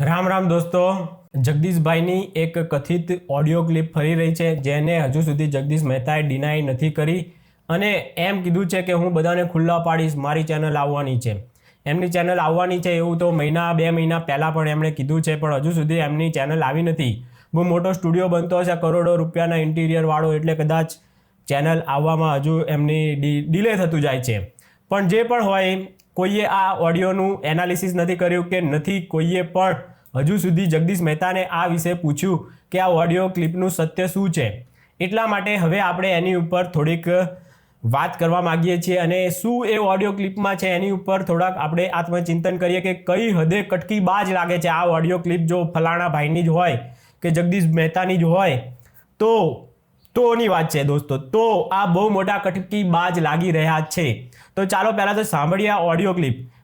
રામ રામ દોસ્તો. જગદીશભાઈની એક કથિત ઓડિયો ક્લિપ ફરી રહી છે, જેને હજુ સુધી જગદીશ મહેતાએ ડિનાય નથી કરી. અને એમ કીધું છે કે હું બધાને ખુલ્લા પાડીશ, મારી ચેનલ આવવાની છે. એમની ચેનલ આવવાની છે એવું તો મહિના, બે મહિના પહેલાં પણ એમણે કીધું છે, પણ હજુ સુધી એમની ચેનલ આવી નથી. બહુ મોટો સ્ટુડિયો બનતો હશે, કરોડો રૂપિયાના ઇન્ટિરિયરવાળો એટલે કદાચ ચેનલ આવવામાં હજુ એમની ડિલે થતું જાય છે. પણ જે પણ હોય, કોઈએ આ ઓડિયોનું એનાલિસિસ નથી કર્યું કે નથી, કોઈએ પણ હજુ સુધી જગદીશ મહેતાને આ વિશે પૂછ્યું કે આ ઓડિયો ક્લિપનું સત્ય શું છે? એટલા માટે હવે આપણે એની ઉપર થોડીક વાત કરવા માગીએ છીએ અને શું એ ઓડિયો ક્લિપમાં છે એની ઉપર થોડાક આપણે આત્મચિંતન કરીએ કે કઈ હદે કટકી બાજ લાગે છે આ ઓડિયો ક્લિપ જો ફલાણા ભાઈની જ હોય કે જગદીશ મહેતાની જ હોય, તો તોની વાત છે દોસ્તો, તો આ બહુ મોટા કટકી બાજ લાગી રહ્યા છે. તો ચાલો પહેલાં તો સાંભળીએ આ ઓડિયો ક્લિપ.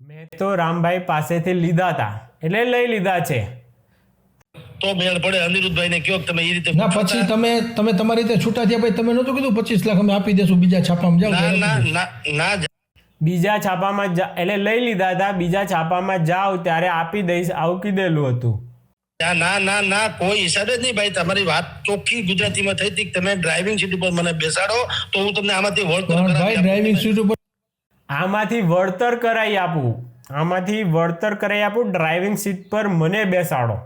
મેં તો રામભાઈ પાસેથી લીધા હતા. એટલે લઈ લીધા છે. તો મેળ પડે અનિરુદ્ધભાઈને કયો કે તમે એ રીતે ના પછી. તમે તમે તમારી રીતે છૂટા થયા પછી તમે નહોતું કીધું? પચીસ લાખ અમે આપી દેશું બીજા છાપામાં જાઓ ના ના ના ના બીજા છાપામાં જા- એટલે લઈ લીધા હતા બીજા છાપામાં જાઓ ત્યારે આપી દઈશ આવું કીધેલું હતું. ના ના ના ના કોઈ હિસાબે જ નહીં ભાઈ તમારી વાત ચોખ્ખી ગુજરાતીમાં થઈ હતી તમે ડ્રાઇવિંગ સીટ ઉપર મને બેસાડો તો હું તમને આમાંથી વર્ક ભાઈ ડ્રાઇવિંગ સીટ ઉપર આમાંથી વળતર કરાવી આપું. આમાંથી વળતર કરાવી આપું ડ્રાઇવિંગ સીટ પર મને બેસાડો.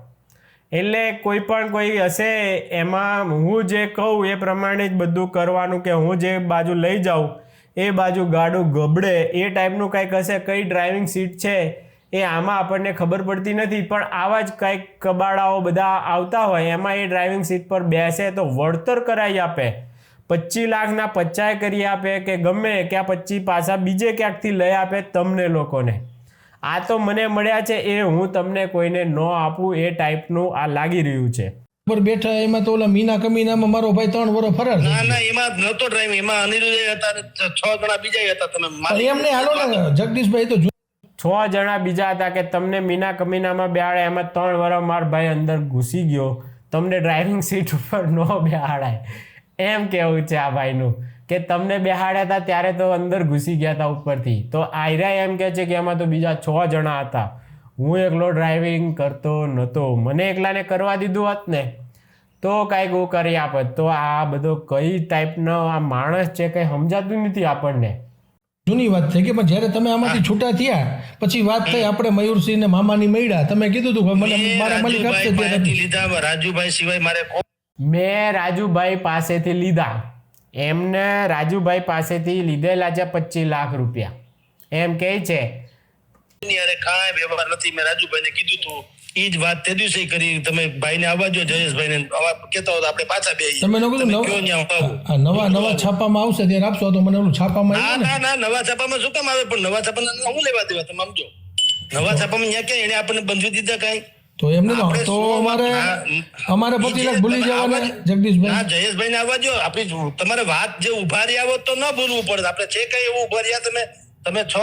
એટલે કોઈ પણ કોઈ હશે, એમાં હું જે કહું એ પ્રમાણે જ બધું કરવાનું કે હું જે બાજુ લઈ જાઉં, એ બાજુ ગાડું ગબડે, એ ટાઈપનું કંઈક હશે, કઈ ડ્રાઇવિંગ સીટ છે, એ આમાં આપણને ખબર પડતી નથી. પણ આવા જ કંઈક કબાડાઓ બધા આવતા હોય, એમાં એ ડ્રાઇવિંગ સીટ પર બેસે તો વળતર કરાવી આપે. પચીસ લાખના પચાય કરી આપે કે ગમે કે આ પચીસ પાછા બીજે ક્યાંકથી લઈ આપે તમને લોકોને. આ તો મને મળ્યા છે એ હું તમને કોઈને ન આપું એ ટાઈપનું આ લાગી રહ્યું છે. પર બેઠા એમાં તો ઓલા મીના કમીનામાં મારો ભાઈ ત્રણ વર્ષ ફરાર ના ના એમાં નતો ડ્રાઈવ એમાં અનિરુદ્ધ હતા છ જણા બીજા હતા તમે પણ મારી- એમ નહીં હાલો ને જગદીશભાઈ તો છ જણા બીજા હતા કે તમને મીના કમીનામાં બેહાડે એમાં ત્રણ વર્ષ માર ભાઈ અંદર ઘૂસી ગયો. તમને ડ્રાઇવિંગ સીટ ઉપર ન બેહાડાય. એમ કેવું છે આ ભાઈનું? કે તમને બેહાડ્યા હતા ત્યારે તો અંદર ઘૂસી ગયા હતા ઉપરથી. તો આયરા એમ કહે છે કે એમાં તો બીજા છ જણા હતા. હું એકલો ડ્રાઇવિંગ કરતો નહોતો મને એકલાને કરવા દીધું હોત ને તો કાંઈક હું કરી આપત. તો આ બધો કઈ ટાઈપનો આ માણસ છે કંઈ સમજાતું નથી આપણને. જૂની વાત થઈ કે પણ જ્યારે તમે આમાંથી છૂટા થયા પછી વાત થઈ આપણે મયુરસિંહ ને મામાની મળ્યા. તમે કીધું હતું મને મારા મલિક આપશે રાજુભાઈ લીધા રાજુભાઈ સિવાય મારે મેં રાજુભાઈ પાસેથી લીધા. એમને રાજુભાઈ પાસેથી લીધેલા છે પચીસ લાખ રૂપિયા. એમ કહે છે ની કાંઈ વ્યવહાર નથી. મેં રાજુભાઈને કીધું તું ઈ જ વાત તે દિવસે કરી. તમે ભાઈને આવવા જો જયેશભાઈને. આવા કહેતા હો તો આપણે પાછા બે તમે નવા નવા છાપામાં આવશે ત્યારે આપશો તો મને ઓલું છાપામાં ના ના? ના નવા છાપામાં શું કામ આવે? પણ નવા છાપાના હું લેવા દેવા? તમે સમજો. નવા છાપામાં ન્યા ક્યાં? એને આપણને બંધવી દીધા કાંઈ? તો એમને તો તો અમારે અમારે પતિ લાખ ભૂલી જવાના જગદીશભાઈ. ના જયેશભાઈ ને આવવા જો આપણી તમારે વાત જે ઊભા રહ્યા તો ન ભૂલવું પડે. આપણે જે કઈ એવું ઊભા રહ્યા તમે તમે છ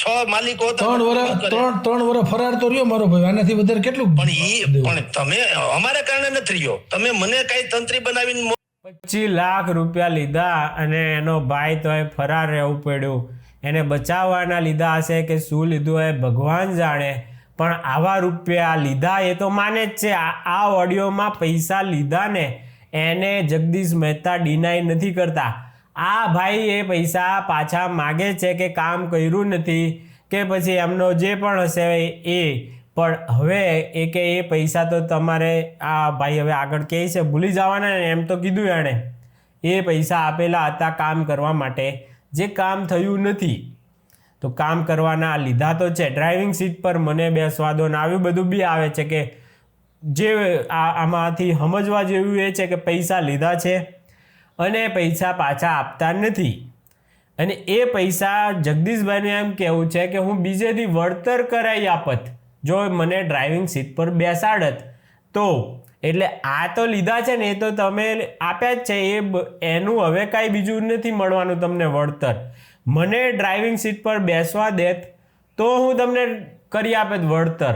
છ માલિકો ત્રણ વર્ષ ત્રણ ત્રણ વર્ષ ફરાર તો રહ્યો મારો ભાઈ. આનાથી વધારે કેટલું પણ ઈ પણ તમે અમારે કારણે નથી રહ્યો. તમે મને કઈ તંત્રી બનાવીને પચીસ લાખ રૂપિયા લીધા અને એનો ભાઈ તો એ ફરાર રહેવું પડ્યું. એને બચાવવાના લીધા હશે કે શું લીધું એ ભગવાન જાણે. પણ આવા રૂપિયા લીધા એ તો માને જ છે. આ ઓડિયોમાં પૈસા લીધા ને એને જગદીશ મહેતા ડિનાય નથી કરતા. આ ભાઈ એ પૈસા પાછા માગે છે કે કામ કર્યું નથી કે પછી એમનો જે પણ હશે એ. પણ હવે એ કે એ પૈસા તો તમારે આ ભાઈ હવે આગળ કહે છે, ભૂલી જવાના ને એમ તો કીધું એણે. એ પૈસા આપેલા હતા કામ કરવા માટે. જે કામ થયું નથી તો કામ કરવાના લીધા તો છે. ડ્રાઇવિંગ સીટ પર મને બેસવા દો ને આવ્યું બધું બી આવે છે કે જે આમાંથી સમજવા જેવું એ છે કે પૈસા લીધા છે અને પૈસા પાછા આપતા નથી. અને એ પૈસા જગદીશભાઈનું એમ કહેવું છે કે હું બીજેથી વળતર કરાવી આપત. જો મને ડ્રાઇવિંગ સીટ પર બેસાડત, તો એટલે આ તો લીધા છે ને એ તો તમે આપ્યા જ છે. એ બ- એનું હવે કાંઈ બીજું નથી મળવાનું તમને વળતર. મને ડ્રાઇવિંગ સીટ પર બેસવા દેત, તો હું તમને કરી આપત વળતર.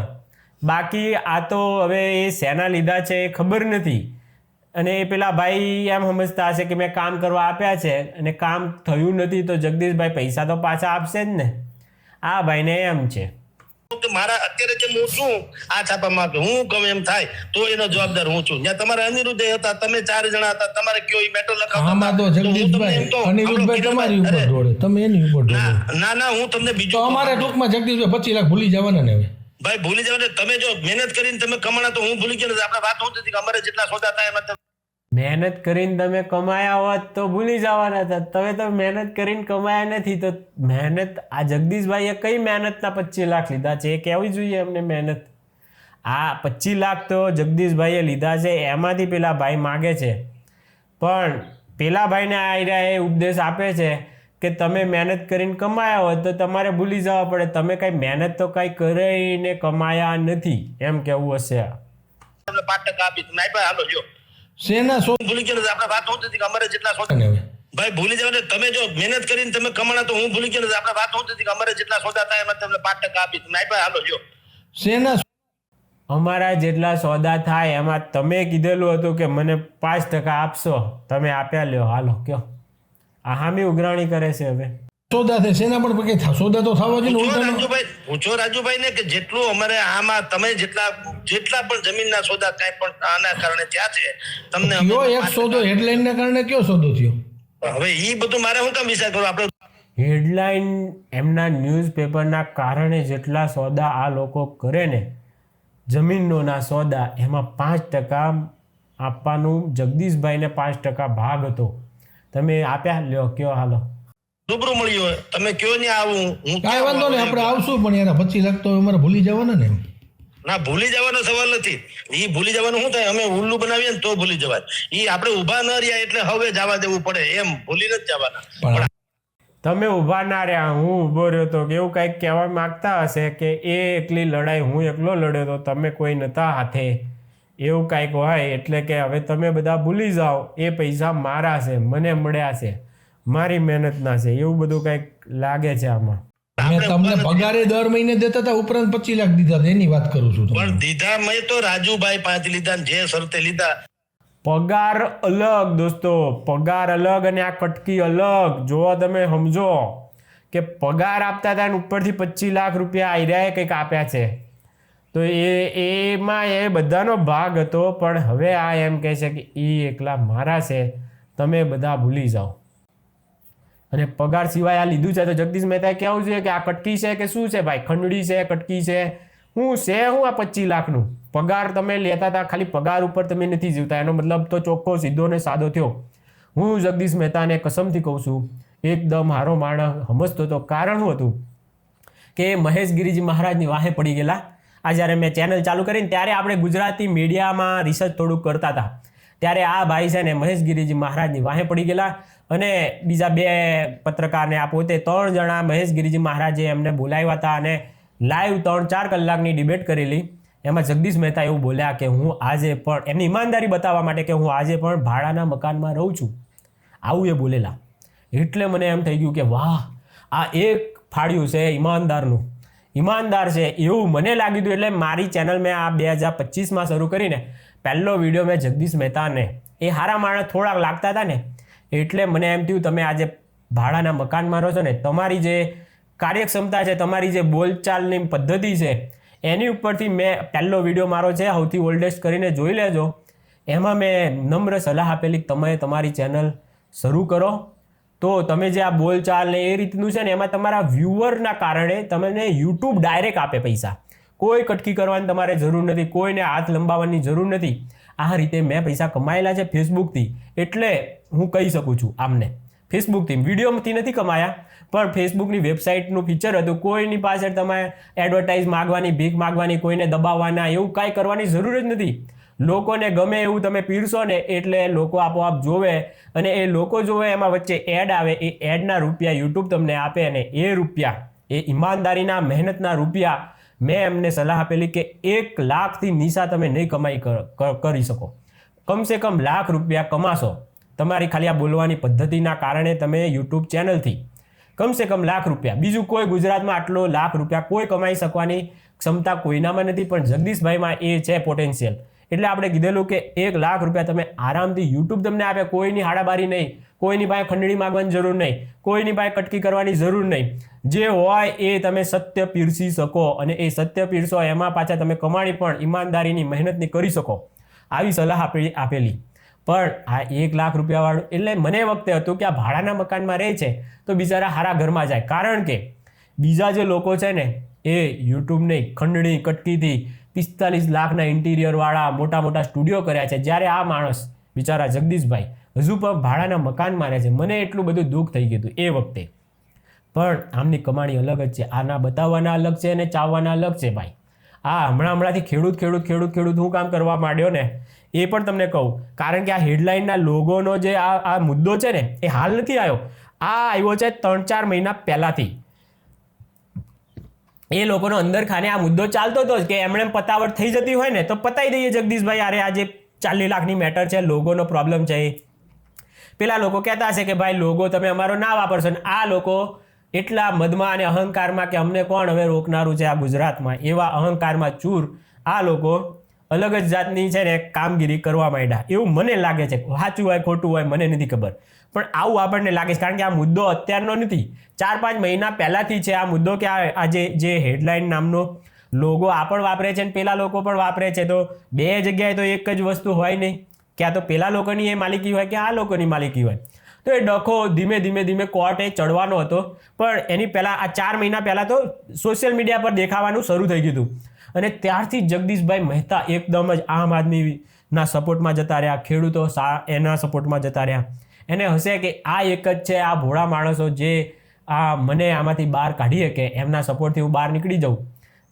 બાકી આ તો હવે એ શેના લીધા છે એ ખબર નથી. અને એ પેલા ભાઈ એમ સમજતા હશે કે મેં કામ કરવા આપ્યા છે અને કામ થયું નથી તો જગદીશભાઈ પૈસા તો પાછા આપશે જ ને. આ ભાઈને એમ છે. તો મારા અત્યારે જેમ હું છું આ છાપામાં કે હું ગમે એમ થાય તો એનો જવાબદાર હું છું. જ્યાં તમારે અનિરુદ્ધ હતા તમે ચાર જણા હતા તમારે કયો એ મેટર લખાવતા તો જગદીશભાઈ અનિરુદ્ધભાઈ તમારી ઉપર દોડે તમે એની ઉપર દોડે. ના ના હું તમને બીજો અમારે. ટૂંકમાં જગદીશભાઈ પચીસ લાખ ભૂલી જવાના ને હવે. ભાઈ ભૂલી જવાને તમે જો મહેનત કરીને તમે કમાણા તો હું ભૂલી ગયો આપણે વાત હું નથી અમારે જેટલા સોદા થાય એમાં મહેનત કરીને તમે કમાયા હોત તો ભૂલી જવાના હતા. તમે તો મહેનત કરીને કમાયા નથી તો મહેનત આ જગદીશભાઈએ કઈ મહેનતના પચીસ લાખ લીધા છે એ કહેવી જોઈએ એમને મહેનત? આ પચીસ લાખ તો જગદીશભાઈએ લીધા છે, એમાંથી પેલા ભાઈ માગે છે. પણ પેલા ભાઈને આ આઈડિયા એ ઉપદેશ આપે છે કે તમે મહેનત કરીને કમાયા હોય તો તમારે ભૂલી જવા પડે. તમે કાંઈ મહેનત તો કાંઈ કરીને કમાયા નથી, એમ કહેવું હશે તમને પાંચ ટકા આપીશ. આપ્યા હાલો જો શેના સો ભૂલી ગયો આપણે વાત હોતી હતી કે અમારે જેટલા સોદા ભાઈ ભૂલી જાવ તમે જો મહેનત કરીને તમે કમાણા તો હું ભૂલી ગયો આપણે વાત હોતી હતી કે અમારે જેટલા સોદા થાય એમાં તમને પાંચ ટકા આપી તમે આપ્યા હાલો જો. શેના અમારા જેટલા સોદા થાય એમાં તમે કીધેલું હતું કે મને પાંચ ટકા આપશો. તમે આપ્યા લ્યો. હાલો કયો. આ હામી ઉઘરાણી કરે છે હવે. સોદા થાય સેના પણ કઈ સોદા તો થવા જોઈએ પૂછો રાજુભાઈ પૂછો રાજુભાઈ ને કે જેટલું અમારે આમાં તમે જેટલા જેટલા પણ જમીનના સોદા કાંઈ પણ આના કારણે થયા છે તમને અમે કયો એક સોદો હેડલાઇન ના કારણે કયો સોદો થયો? હવે એ બધું મારે શું કામ વિચાર કરો આપણે હેડલાઇન એમના ન્યૂઝપેપરના કારણે જેટલા સોદા આ લોકો કરે ને જમીનોના સોદા એમાં પાંચ ટકા આપવાનું જગદીશભાઈને પાંચ ટકા ભાગ હતો. તમે આપ્યા? લ્યો કયો હાલો. રૂબરૂ મળ્યો હોય તમે કયો ને આવું? હું કાંઈ વાંધો નહીં આપણે આવશું પણ એના પછી લાગતો અમારે ભૂલી જવાના ને ના ભૂલી જવાનો સવાલ નથી. એ ભૂલી જવાનું શું થાય? અમે ઉલ્લુ બનાવીએ ને તો ભૂલી જવાય. એ આપણે ઊભા ન રહ્યા એટલે હવે જવા દેવું પડે. એમ ભૂલી નથી જવાના. પણ તમે ઊભા ના રહ્યા હું ઊભો રહ્યો તો કે એવું કંઈક કહેવા માંગતા હશે કે એ એકલી લડાઈ હું એકલો લડ્યો તો તમે કોઈ નતા હાથે? એવું કાંઈક હોય એટલે કે હવે તમે બધા ભૂલી જાઓ એ પૈસા મારા છે મને મળ્યા છે. મારી મહેનતના છે એવું બધું કંઈક લાગે છે આમાં. મેં તમને પગારે દર મહિને દેતા હતા ઉપરાંત પચીસ લાખ દીધા એની વાત કરું છું પણ દીધા મેં તો રાજુભાઈ પાંચ લીધા જે શરતે લીધા. પગાર અલગ દોસ્તો પગાર અલગ અને આ કટકી અલગ. જો તમે સમજો કે પગાર આપતા હતા ને ઉપરથી પચીસ લાખ રૂપિયા આયરાએ કંઈક આપ્યા છે. તો એ એમાં એ બધાનો ભાગ હતો પણ હવે આ એમ કહે છે કે એ એકલા મારા છે. તમે બધા ભૂલી જાઓ. અને પગાર સિવાય આ લીધું છે તો જગદીશ મહેતાએ કહેવું જોઈએ કે આ કટકી છે કે શું છે ભાઈ? ખંડડી છે, કટકી છે? હું છે હું આ પચીસ લાખનું? પગાર તમે લેતા હતા, ખાલી પગાર ઉપર તમે નથી જીવતા. એનો મતલબ તો ચોખ્ખો, સીધો ને સાદો થયો. હું જગદીશ મહેતાને કસમથી કહું છું, એકદમ હારો માણસ સમજતો હતો કારણ શું હતું? કે મહેશ ગિરીજી મહારાજની વાહે પડી ગયેલા. આ જ્યારે મેં ચેનલ ચાલુ કરીને ત્યારે આપણે ગુજરાતી મીડિયામાં રિસર્ચ થોડુંક કરતા હતા. ત્યારે આ ભાઈ છે ને મહેશ ગિરીજી મહારાજની વાહે પડી ગયેલા. અને બીજા બે પત્રકારને આ પોતે ત્રણ જણા મહેશ ગિરિજી મહારાજે એમને બોલાવ્યા હતા અને લાઈવ ત્રણ ચાર કલાકની ડિબેટ કરેલી. એમાં જગદીશ મહેતા એવું બોલ્યા કે હું આજે પણ, એમની ઈમાનદારી બતાવવા માટે કે હું આજે પણ ભાડાના મકાનમાં રહું છું. આવું એ બોલેલા. એટલે મને એમ થઈ ગયું કે વાહ, આ એક ફાળ્યું છે ઈમાનદારનું. ઈમાનદાર છે એવું મને લાગ્યું હતું એટલે મારી ચેનલ મેં આ બે હજાર પચીસમાં શરૂ કરીને પહેલો વીડિયો મેં જગદીશ મહેતાને. એ હારા માણસ થોડાક લાગતા હતા ને એટલે મને એમ થયું, તમે આજે ભાડાના મકાનમાં રહો છો ને, તમારી જે કાર્યક્ષમતા છે, તમારી જે બોલચાલની પદ્ધતિ છે, એની ઉપરથી મેં પહેલો વીડિયો મારો છે, સૌથી ઓલ્ડેસ્ટ કરીને જોઈ લેજો. એમાં મેં નમ્ર સલાહ આપેલી, તમે તમારી ચેનલ શરૂ કરો. તો તમે જે આ બોલચાલ ને એ રીતનું છે ને, એમાં તમારા વ્યૂવરના કારણે તમને યુટ્યુબ ડાયરેક્ટ આપે પૈસા. કોઈ કટકી કરવાની તમારે જરૂર નથી, કોઈને હાથ લંબાવવાની જરૂર નથી. આ રીતે મેં પૈસા કમાયેલા છે ફેસબુકથી એટલે હું કહી શકું છું આમને. ફેસબુકથી વિડીયોમાંથી નથી કમાયા, પણ ફેસબુકની વેબસાઇટનું ફીચર હતું. કોઈની પાછળ તમારે એડવર્ટાઇઝ માગવાની, ભીખ માગવાની, કોઈને દબાવવાના, એવું કાંઈ કરવાની જરૂર જ નથી. લોકોને ગમે એવું તમે પીરશો ને એટલે લોકો આપોઆપ જોવે અને એ લોકો જોવે એમાં વચ્ચે એડ આવે, એ એડના રૂપિયા યુટ્યુબ તમને આપે અને એ રૂપિયા, એ ઈમાનદારીના, મહેનતના રૂપિયા મેં એમને સલાહ આપેલી કે એક લાખથી નીચા તમે નહીં કમાઈ કર- શકો. કમસે કમ લાખ રૂપિયા કમાશો. તમારી ખાલી આ બોલવાની પદ્ધતિના કારણે તમે યુટ્યુબ ચેનલથી કમસે કમ લાખ રૂપિયા, બીજું કોઈ ગુજરાતમાં આટલો લાખ રૂપિયા કોઈ કમાઈ શકવાની ક્ષમતા કોઈનામાં નથી, પણ જગદીશભાઈમાં એ છે પોટેન્શિયલ એટલે આપણે કીધેલું કે એક લાખ રૂપિયા તમે આરામથી યુટ્યુબ તમને આપે, કોઈની હાડાબારી નહીં, કોઈની પાસે ખંડણી માંગવાની જરૂર નહીં, કોઈની પાસે કટકી કરવાની જરૂર નહીં. જે હોય એ તમે સત્ય પીરસી શકો અને એ સત્ય પીરસો એમાં પાછા તમે કમાણી પણ ઈમાનદારીની મહેનતની કરી શકો. આવી સલાહ આપેલી. પણ આ એક લાખ રૂપિયાવાળું, એટલે મને વખતે હતું કે આ ભાડાના મકાનમાં રહે છે, તો બિચારા હારા ઘરમાં જાય. કારણ કે બીજા જે લોકો છે ને, એ યુટ્યુબની ખંડણી કટકીથી પિસ્તાલીસ લાખના ઇન્ટિરિયરવાળા મોટા મોટા સ્ટુડિયો કર્યા છે. જ્યારે આ માણસ બિચારા જગદીશભાઈ હજુ પણ ભાડાના મકાનમાં રહે છે. મને એટલું બધું દુઃખ થઈ ગયું હતું એ વખતે. પણ આમની કમાણી અલગ જ છે. આના બતાવવાના અલગ છે અને ચાવવાના અલગ છે ભાઈ. આ હમણાં હમણાંથી ખેડૂત ખેડૂત ખેડૂત ખેડૂત હું કામ કરવા માંડ્યો ને એ પણ તમને કહું. કારણ કે આ હેડલાઇનના લોગોનો જે આ આ મુદ્દો છે ને, એ હાલ નથી આવ્યો. આ આવ્યો છે ત્રણ ચાર મહિના પહેલાંથી. એ લોકોનો અંદર ખાને આ મુદ્દો ચાલતો હતો કે એમણે એમ પતાવટ થઈ જતી હોય ને, તો પતાવી દઈએ જગદીશભાઈ, અરે આ જે ચાલીસ લાખની મેટર છે, લોગોનો પ્રોબ્લેમ છે એ. પેલા લોકો કહેતા હશે કે, ભાઈ, લોગો તમે અમારો ના વાપરશો. ને આ લોકો એટલા મદમાં અને અહંકારમાં કે અમને કોણ હવે રોકનારું છે આ ગુજરાતમાં? એવા અહંકારમાં ચૂર આ લોકો અલગ જ જાતની છે ને કામગીરી કરવા માંડ્યા. એવું મને લાગે છે. સાચું હોય, ખોટું હોય, મને નથી ખબર. પણ આવું આપણને લાગે છે. કારણ કે આ મુદ્દો અત્યારનો નથી. ચાર પાંચ મહિના પહેલાંથી છે આ મુદ્દો કે આ જે જે હેડલાઇન નામનો લોગો આ પણ વાપરે છે અને પેલા લોકો પણ વાપરે છે. તો બે જગ્યાએ તો એક જ વસ્તુ હોય નહીં. ક્યાં તો પેલા લોકોની એ માલિકી હોય કે આ લોકોની માલિકી હોય. તો એ ડખો ધીમે ધીમે ધીમે કોર્ટે ચડવાનો હતો. પણ એની પહેલાં આ ચાર મહિના પહેલાં તો સોશિયલ મીડિયા પર દેખાવાનું શરૂ થઈ ગયું હતું. અને ત્યારથી જગદીશભાઈ મહેતા એકદમ જ આમ આદમીના સપોર્ટમાં જતા રહ્યા, ખેડૂતો એના સપોર્ટમાં જતા રહ્યા. એને હશે કે આ એક જ છે, આ ભોળા માણસો જે આ મને આમાંથી બહાર કાઢી શકે, એમના સપોર્ટથી હું બહાર નીકળી જાઉં.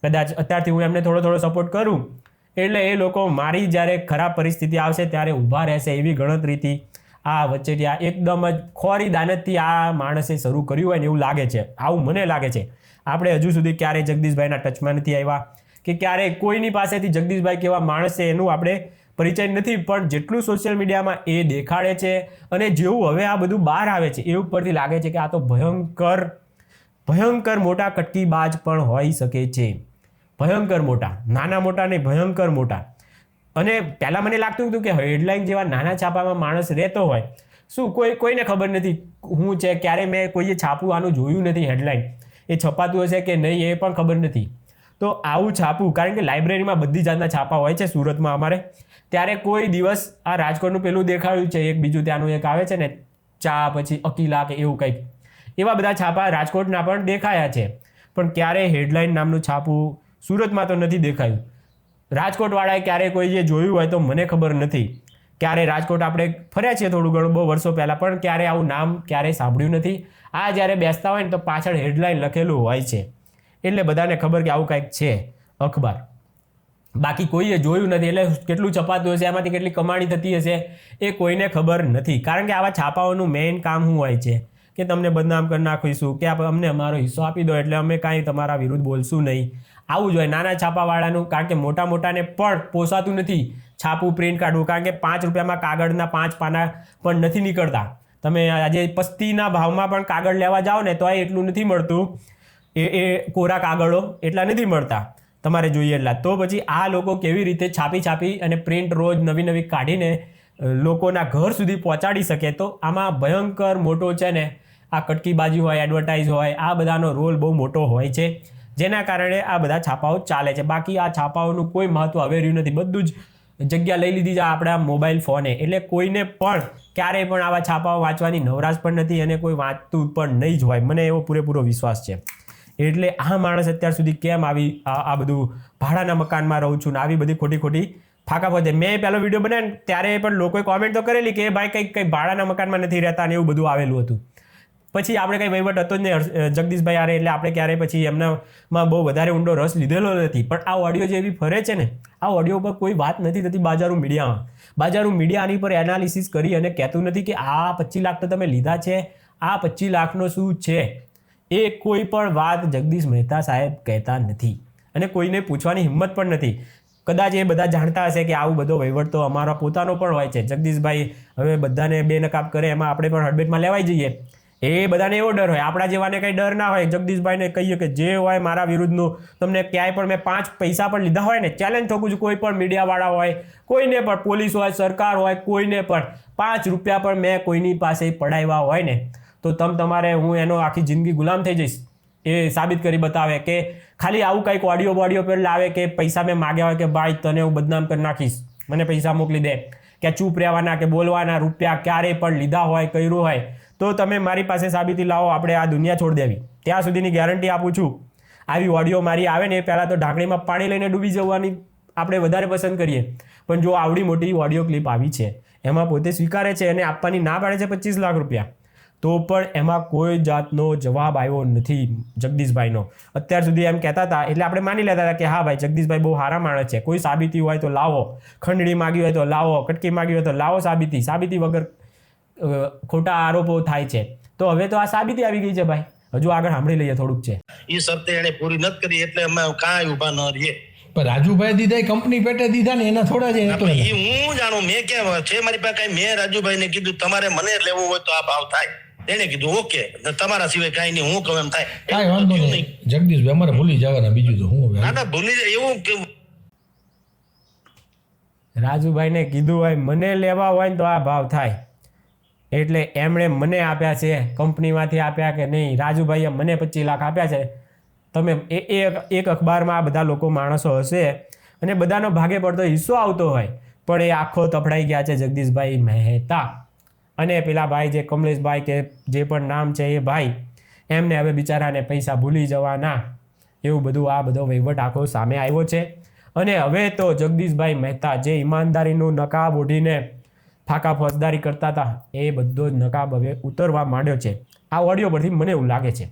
કદાચ અત્યારથી હું એમને થોડો થોડો સપોર્ટ કરું. એટલે એ લોકો મારી જ્યારે ખરાબ પરિસ્થિતિ આવશે ત્યારે ઊભા રહેશે એવી ગણતરીથી આ વચ્ચેથી આ એકદમ જ ખોરી દાનતથી આ માણસે શરૂ કર્યું હોય ને એવું લાગે છે. આવું મને લાગે છે. આપણે હજુ સુધી ક્યારેય જગદીશભાઈના ટચમાં નથી આવ્યા. કે ક્યારેય કોઈની પાસેથી જગદીશભાઈ કેવા માણસ છે એનું આપણે પરિચય નથી, પણ જેટલું સોશિયલ મીડિયામાં એ દેખાડે છે અને જેવું હવે આ બધું બહાર આવે છે, એ ઉપરથી લાગે છે કે આ તો ભયંકર ભયંકર મોટા કટકીબાજ પણ હોઈ શકે છે. ભયંકર મોટા, નાના મોટા નહીં, ભયંકર મોટા. અને પહેલાં મને લાગતું હતું કે હેડલાઇન જેવા નાના છાપામાં માણસ રહેતો હોય, શું કોઈ, કોઈને ખબર નથી હું છે, ક્યારે મેં કોઈએ છાપું આનું જોયું નથી હેડલાઇન એ છપાતું હશે કે નહીં એ પણ ખબર નથી. તો આવું છાપું, કારણ કે લાઇબ્રેરીમાં બધી જાતના છાપા હોય છે સુરતમાં અમારે. ત્યારે કોઈ દિવસ આ રાજકોટનું પેલું દેખાડ્યું છે, એક બીજું ત્યાંનું એક આવે છે ને, ચા પછી અકીલા કે એવું કંઈક. એવા બધા છાપા રાજકોટના પણ દેખાયા છે. પણ ક્યારેય હેડલાઇન નામનું છાપું સુરતમાં તો નથી દેખાયું. રાજકોટવાળાએ ક્યારે કોઈ જે જોયું હોય તો મને ખબર નથી. ક્યારે રાજકોટ આપણે ફર્યા છીએ થોડું ઘણું, બહુ વર્ષો પહેલાં, પણ ક્યારે આવું નામ ક્યારેય સાંભળ્યું નથી. આ જ્યારે બેસતા હોય ને તો પાછળ હેડલાઇન લખેલું હોય છે. એટલે બધાને ખબર કે આવું કાંઈક છે. અખબાર. બાકી કોઈએ જોયું નથી, એટલે કેટલું છપાતું હશે એમાંથી કેટલી કમાણી થતી હશે, એ કોઈને ખબર નથી. કારણ કે આવા છાપાઓનું મેઇન કામ શું હોય છે? કે તમને બદનામ કરી નાખીશું, કે અમને અમારો હિસ્સો આપી દો, એટલે અમે કાંઈ તમારા વિરુદ્ધ બોલશું નહીં. આવું જ હોય, નાના છાપાવાળાનું, કારણ કે મોટા મોટાને પણ પોસાતું નથી છાપું પ્રિન્ટ કાઢવું, કારણ કે પાંચ રૂપિયામાં કાગળના પાંચ પાના પણ નથી નીકળતા. તમે આજે પસ્તીના ભાવમાં પણ કાગળ લેવા જાઓ ને, તો એટલું નથી મળતું. એ એ કોરા કાગળો એટલા નથી મળતા તમારે જોઈએ એટલા. તો પછી આ લોકો કેવી રીતે છાપી છાપી અને પ્રિન્ટ રોજ નવી નવી કાઢીને લોકોના ઘર સુધી પહોંચાડી શકે? તો આમાં ભયંકર મોટો છે ને, આ કટકીબાજી હોય એડવર્ટાઇઝ હોય, આ બધાનો રોલ બહુ મોટો હોય છે. જેના કારણે આ બધા છાપાઓ ચાલે છે. બાકી આ છાપાઓનું કોઈ મહત્વ હવે રહ્યું નથી. બધું જ જગ્યા લઈ લીધી છે આપણા મોબાઈલ ફોને. એટલે કોઈને પણ ક્યારેય પણ આવા છાપાઓ વાંચવાની નવરાશ પણ નથી અને કોઈ વાંચતું પણ નહીં જ હોય. મને એવો પૂરેપૂરો વિશ્વાસ છે. એટલે આ માણસ અત્યાર સુધી કેમ આવી આ બધું ભાડાના મકાનમાં રહું છું ને આવી બધી ખોટી ખોટી ફાકા પહોંચે મેં પહેલો વીડિયો બનાવ્યો ત્યારે પણ લોકોએ કોમેન્ટ તો કરેલી કે ભાઈ કંઈક કંઈ ભાડાના મકાનમાં નથી રહેતા અને એવું બધું આવેલું હતું. પછી આપણે કંઈ વહીવટ હતો જ નહીં. જગદીશભાઈ આરે એટલે આપણે ક્યારેય પછી એમનામાં બહુ વધારે ઊંડો રસ લીધેલો નથી. પણ આ ઓડિયો જે એવી ફરે છે ને, આ ઓડિયો પર કોઈ વાત નથી થતી બાજારું મીડિયામાં. બાજારું મીડિયા આની પર એનાલિસિસ કરી અને કહેતું નથી કે આ પચીસ લાખ તો તમે લીધા છે. આ પચીસ લાખનો શું છે? એ કોઈ પણ વાત જગદીશ મહેતા સાહેબ કહેતા નથી અને કોઈને પૂછવાની હિંમત પણ નથી. કદાચ એ બધા જાણતા હશે કે આવું બધો વહીવટ તો અમારો પોતાનો પણ હોય છે. જગદીશભાઈ હવે બધાને બે નકાબ કરે એમાં આપણે પણ હડબેટમાં લેવાઈ જઈએ. એ બધાને એવો ડર હોય. આપણા જેવાને કંઈ ડર ના હોય. જગદીશભાઈને કહીએ કે જે હોય મારા વિરુદ્ધનું તમને ક્યાંય પણ મેં પાંચ પૈસા પણ લીધા હોય ને ચેલેન્જ ઠોકું છું કોઈ પણ મીડિયાવાળા હોય, કોઈને પણ, પોલીસ હોય, સરકાર હોય, કોઈને પણ પાંચ રૂપિયા પણ મેં કોઈની પાસે પડાવ્યા હોય ને. તો તમ તમારે હું એનો આખી જિંદગી ગુલામ થઈ જઈશ એ સાબિત કરી બતાવે કે ખાલી આવું કંઈક ઓડિયો બોડિયો પર લાવે કે પૈસા મેં માગ્યા હોય કે ભાઈ તને હું બદનામ કરી નાખીશ, મને પૈસા મોકલી દે. કે ચૂપ રહેવાના, કે બોલવાના, રૂપિયા ક્યારે પણ લીધા હોય, કર્યું હોય, તો તમે મારી પાસે સાબિતી લાવો, આપણે આ દુનિયા છોડી દેવી. ત્યાં સુધીની ગેરંટી આપું છું. આવી ઓડિયો મારી આવે ને એ પહેલાં તો ઢાંકણીમાં પાણી લઈને ડૂબી જવાની આપણે વધારે પસંદ કરીએ. પણ જો આવડી મોટી ઓડિયો ક્લિપ આવી છે, એમાં પોતે સ્વીકારે છે અને આપવાની ના પાડે છે પચીસ લાખ રૂપિયા. તો પણ એમાં કોઈ જાતનો જવાબ આવ્યો નથી જગદીશભાઈનો. અત્યાર સુધી એમ કહેતા હતા એટલે આપણે માની લેતા હતા કે હા ભાઈ જગદીશભાઈ બહુ સારા માણસ છે. કોઈ સાબિતી હોય તો લાવો. ખંડણી માગી હોય તો લાવો કટકી માગી હોય તો લાવો સાબિતી. સાબિતી વગર ખોટા આરોપો થાય છે. તો હવે તો આ સાબિતી આવી ગઈ છે ભાઈ. હજુ આગળ સાંભળી લઈએ થોડુંક છે. એ શરતે એને પૂરી નથી કરી એટલે અમે કાંઈ ઊભા ન રહીએ. પણ રાજુભાઈ દીધા કંપની પેટે દીધા ને એના થોડા જ ઈ હું જાણું મેં કેમ છે મારી પાસે કઈ મેં રાજુભાઈ ને કીધું તમારે મને લેવું હોય તો આ ભાવ થાય. એને કીધું ઓકે તમારા સિવાય કાંઈ નહીં હું કહું એમ થાય. કાંઈ વાંધો નહીં. જગદીશભાઈ અમારે ભૂલી જવાના બીજું તો હું ના ના ભૂલી જાય એવું કે રાજુભાઈને કીધું હોય મને લેવા હોય ને તો આ ભાવ થાય. એટલે એમણે મને આપ્યા છે કંપનીમાંથી આપ્યા કે નહીં? રાજુભાઈએ મને પચીસ લાખ આપ્યા છે. તમે એ એક એક અખબારમાં આ બધા લોકો માણસો હશે અને બધાનો ભાગે પડતો હિસ્સો આવતો હોય. પણ એ આખો તફડાઈ ગયા છે જગદીશભાઈ મહેતા. અને પેલા ભાઈ જે કમલેશભાઈ કે જે પણ નામ છે એ ભાઈ, એમને હવે બિચારાને પૈસા ભૂલી જવાના. એવું બધું આ બધો વહીવટ આખો સામે આવ્યો છે. અને હવે તો જગદીશભાઈ મહેતા જે ઈમાનદારીનું નકાબ ઓઢીને ફાકા ફોજદારી કરતા હતા, એ બધો જ નકાબ હવે ઉતરવા માંડ્યો છે. આ ઓડિયો પરથી મને એવું લાગે છે.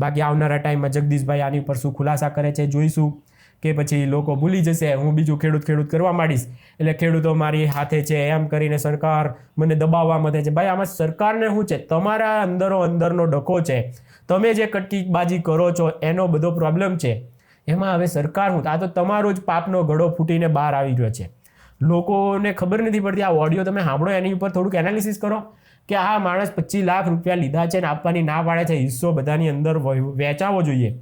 બાકી આવનારા ટાઈમમાં જગદીશભાઈ આની ઉપર શું ખુલાસા કરે છે જોઈશું. કે પછી લોકો ભૂલી જશે, હું બીજું ખેડૂત ખેડૂત કરવા માંડીશ. એટલે ખેડૂતો મારી હાથે છે, એમ કરીને સરકાર મને દબાવવા મથે છે. ભાઈ, આમાં સરકારને શું છે? તમારા અંદરો અંદરનો ડખો છે. તમે જે કટકીબાજી કરો છો, એનો બધો પ્રોબ્લેમ છે. એમાં હવે સરકાર હું આ તો તમારો જ પાપનો ઘડો ફૂટીને બહાર આવી રહ્યો છે. લોકોને ખબર નથી પડતી, આ ઓડિયો તમે સાંભળો, એની ઉપર થોડુંક એનાલિસિસ કરો. કે આ માણસ પચીસ લાખ રૂપિયા લીધા છે ને આપવાની ના પાડે છે, હિસ્સો બધાની અંદર વહી- વહેંચાવો જોઈએ.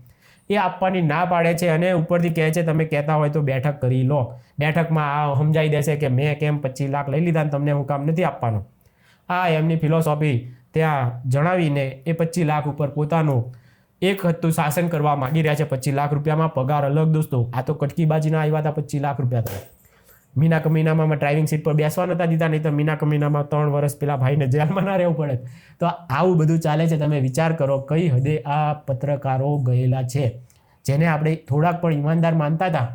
એ આપવાની ના પાડે છે અને ઉપરથી કહે છે, તમે કહેતા હોય તો બેઠક કરી લો. બેઠકમાં આ સમજાઈ દેશે કે મેં કેમ પચીસ લાખ લઈ લીધા તમને હું કામ નથી આપવાનું. આ એમની ફિલોસોફી ત્યાં જણાવીને એ પચીસ લાખ ઉપર પોતાનું એક હતું શાસન કરવા માંગી રહ્યા છે. પચીસ લાખ રૂપિયામાં પગાર અલગ દોસ્તો, આ તો કટકીબાજીના આવ્યા હતા પચીસ લાખ રૂપિયા તો. મીના કમીનામાં ડ્રાઇવિંગ સીટ પર બેસવા નતા દીધા, નહીં તો મીના કમીનામાં ત્રણ વર્ષ પેલા ભાઈને જેલમાં ના રહેવું પડે. તો આવું બધું ચાલે છે, તમે વિચાર કરો કઈ હદે આ પત્રકારો ગયેલા છે, જેને આપણે થોડાક પણ ઈમાનદાર માનતા હતા.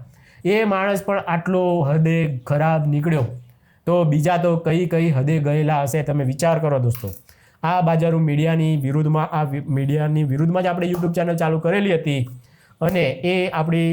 એ માણસ પણ આટલો હદે ખરાબ નીકળ્યો. તો બીજા તો કઈ કઈ હદે ગયેલા હશે, તમે વિચાર કરો દોસ્તો. આ બાજારો મીડિયાની વિરુદ્ધમાં, આ મીડિયાની વિરુદ્ધમાં જ આપણે યુટ્યુબ ચેનલ ચાલુ કરેલી હતી. અને એ આપણી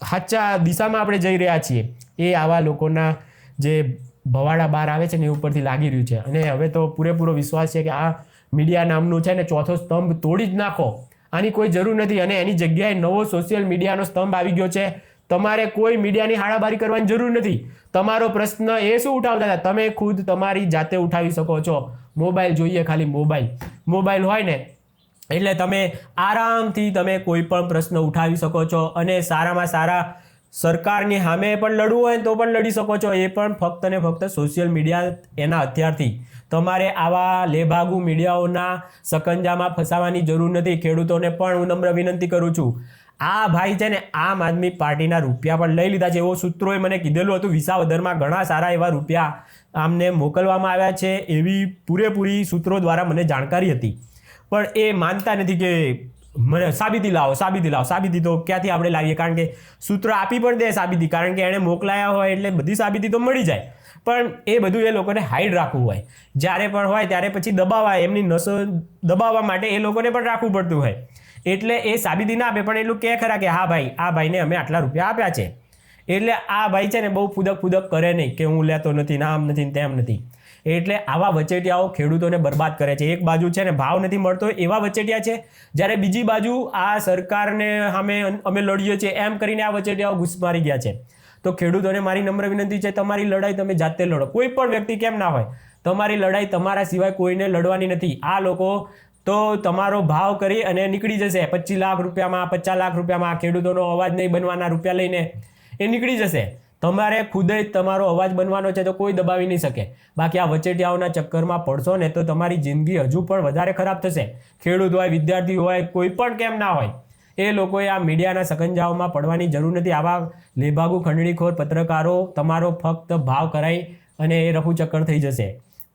સાચા દિશામાં આપણે જઈ રહ્યા છીએ. એ આવા લોકોના જે ભવાડા બહાર આવે છે ને એ ઉપરથી લાગી રહ્યું છે. અને હવે તો પૂરેપૂરો વિશ્વાસ છે કે આ મીડિયા નામનું છે ને ચોથો સ્તંભ તોડી જ નાખો. આની કોઈ જરૂર નથી અને એની જગ્યાએ નવો સોશિયલ મીડિયાનો સ્તંભ આવી ગયો છે. તમારે કોઈ મીડિયાની હાડાબારી કરવાની જરૂર નથી. તમારો પ્રશ્ન એ શું ઉઠાવતા હતા? તમે ખુદ તમારી જાતે ઉઠાવી શકો છો. મોબાઈલ જોઈએ ખાલી મોબાઈલ. મોબાઈલ હોય ને એટલે તમે આરામથી તમે કોઈ પણ પ્રશ્ન ઉઠાવી શકો છો. અને સારામાં સારા સરકારની સામે પણ લડવું હોય તો પણ લડી શકો છો. એ પણ ફક્ત ને ફક્ત સોશિયલ મીડિયા એના હથિયારથી. તમારે આવા લેભાગુ મીડિયાઓના સકંજામાં ફસાવાની જરૂર નથી. ખેડૂતોને પણ હું નમ્ર વિનંતી કરું છું. આ ભાઈ છે ને આમ આદમી પાર્ટીના રૂપિયા પણ લઈ લીધા છે. એવો સૂત્રોએ મને કીધેલું હતું. વિસાવદરમાં ઘણા સારા એવા રૂપિયા આમને મોકલવામાં આવ્યા છે એવી પૂરેપૂરી સૂત્રો દ્વારા મને જાણકારી હતી. પણ એ માનતા નથી કે સાબિતી લાવો સાબિતી લાવો, સાબિતી તો ક્યાંથી આપણે લાવીએ? કારણ કે સૂત્ર આપી પણ દે સાબિતી, કારણ કે એણે મોકલાયા હોય એટલે બધી સાબિતી તો મળી જાય. પણ એ બધું એ લોકોને હાઈડ રાખવું હોય. જ્યારે પણ હોય ત્યારે પછી દબાવવા, એમની નસો દબાવવા માટે એ લોકોને પણ રાખવું પડતું હોય. એટલે એ સાબિતી ના આપે, પણ એટલું કહે ખરા કે, હા ભાઈ, આ ભાઈને અમે આટલા રૂપિયા આપ્યા છે. એટલે આ ભાઈ છે ને બહુ ફૂદક ફૂદક કરે નહીં કે, હું લેતો નથી ને આમ નથી ને તેમ નથી. એટલે આવા વચેટિયાઓ ખેડૂતોને બરબાદ કરે છે. એક બાજુ છે ને ભાવ નથી મળતો એવા વચેટિયા છે, જ્યારે બીજી બાજુ આ સરકારને સામે અમે લડીએ છીએ એમ કરીને આ વચેટિયાઓ ઘૂસ મારી ગયા છે. તો ખેડૂતોને મારી નમ્ર વિનંતી છે, તમારી લડાઈ તમે જાતે લડો. કોઈ પણ વ્યક્તિ કેમ ના હોય, તમારી લડાઈ તમારા સિવાય કોઈને લડવાની નથી. આ લોકો તો તમારો ભાવ કરી અને નીકળી જશે. પચીસ લાખ રૂપિયામાં, પચાસ લાખ રૂપિયામાં ખેડૂતોનો અવાજ નહીં બનવાના રૂપિયા લઈને એ નીકળી જશે. તમારે ખુદ જ તમારો અવાજ બનવાનો છે તો કોઈ દબાવી નહીં શકે. બાકી આ વચેટિયાઓના ચક્કરમાં પડશો ને તો તમારી જિંદગી હજુ પણ વધારે ખરાબ થશે. ખેડૂત હોય, વિદ્યાર્થી હોય, કોઈ પણ કેમ ના હોય, એ લોકોએ આ મીડિયાના સકંજાઓમાં પડવાની જરૂર નથી. આવા લેભાગુ ખંડણીખોર પત્રકારો તમારો ફક્ત ભાવ કરાઈ અને એ રફુ ચક્કર થઈ જશે.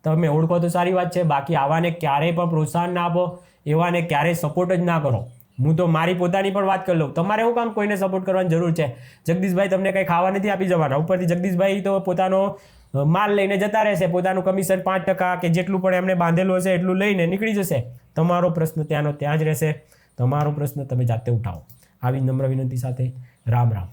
તમે ઓળખો તો સારી વાત છે. બાકી આવાને ક્યારેય પણ પ્રોત્સાહન ના આપો, એવાને ક્યારેય સપોર્ટ જ ના કરો. હું તો મારી પોતાની પણ વાત કરી લઉં. તમારે શું કામ કોઈને સપોર્ટ કરવાની જરૂર છે? જગદીશભાઈ તમને કંઈ ખાવા નથી આપી જવાના. ઉપરથી જગદીશભાઈ તો પોતાનો માલ લઈને જતા રહેશે. પોતાનું કમિશન પાંચ ટકા કે જેટલું પણ એમને બાંધેલું હશે, એટલું લઈને નીકળી જશે. તમારો પ્રશ્ન ત્યાંનો ત્યાં જ રહેશે. તમારો પ્રશ્ન તમે જાતે ઉઠાવો. આવી નમ્ર વિનંતી સાથે રામ રામ.